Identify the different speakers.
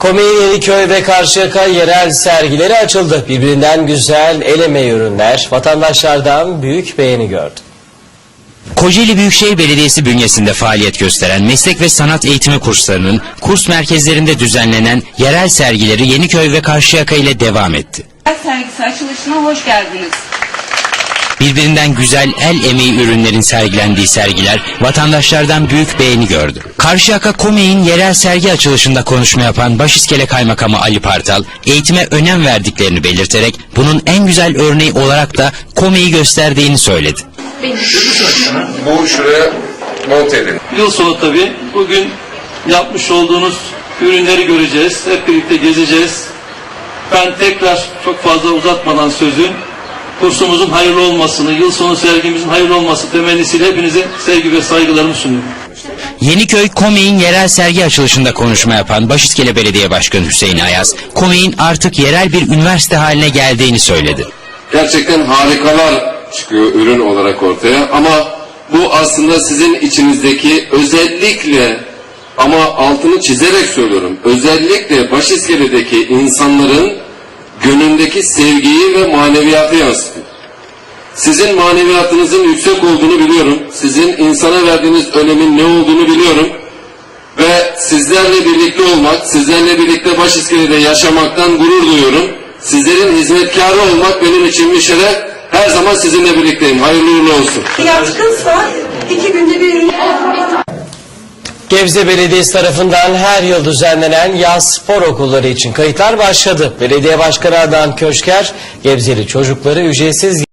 Speaker 1: Komiğin Yeniköy ve Karşıyaka yerel sergileri açıldı. Birbirinden güzel el emeği ürünler vatandaşlardan büyük beğeni gördü.
Speaker 2: Kocaeli Büyükşehir Belediyesi bünyesinde faaliyet gösteren meslek ve sanat eğitimi kurslarının kurs merkezlerinde düzenlenen yerel sergileri Yeniköy ve Karşıyaka ile devam etti.
Speaker 3: sergisi açılışına hoş geldiniz.
Speaker 2: Birbirinden güzel el emeği ürünlerin sergilendiği sergiler vatandaşlardan büyük beğeni gördü. Karşıyaka Kome'in yerel sergi açılışında konuşma yapan Başiskele Kaymakamı Ali Partal, eğitime önem verdiklerini belirterek bunun en güzel örneği olarak da Kome'yi gösterdiğini söyledi.
Speaker 4: Bu şuraya monte edin.
Speaker 5: Yıl sonu tabii. Bugün yapmış olduğunuz ürünleri göreceğiz. Hep birlikte gezeceğiz. Ben tekrar çok fazla uzatmadan sözü kursumuzun hayırlı olmasını, yıl sonu sergimizin hayırlı olması temennisiyle hepinize sevgi ve saygılarımı sunuyorum.
Speaker 2: Yeniköy Kome'in yerel sergi açılışında konuşma yapan Başiskele Belediye Başkanı Hüseyin Ayaz, Kome'in artık yerel bir üniversite haline geldiğini söyledi.
Speaker 4: Gerçekten harikalar çıkıyor ürün olarak ortaya ama bu aslında sizin içinizdeki özellikle ama altını çizerek söylüyorum. Özellikle Başiskele'deki insanların gönlündeki sevgiyi ve maneviyatı yansıtıyor. Sizin maneviyatınızın yüksek olduğunu biliyorum. Sizin insana verdiğiniz önemin ne olduğunu biliyorum. Ve sizlerle birlikte olmak, sizlerle birlikte Başiskele'de yaşamaktan gurur duyuyorum. Sizlerin hizmetkarı olmak benim için bir şeref. Her zaman sizinle birlikteyim. Hayırlı uğurlu olsun.
Speaker 6: yatkınsa iki günde bir
Speaker 1: Gebze Belediyesi tarafından her yıl düzenlenen yaz spor okulları için kayıtlar başladı. Belediye Başkanı Adnan Köşker, Gebzeli çocukları ücretsiz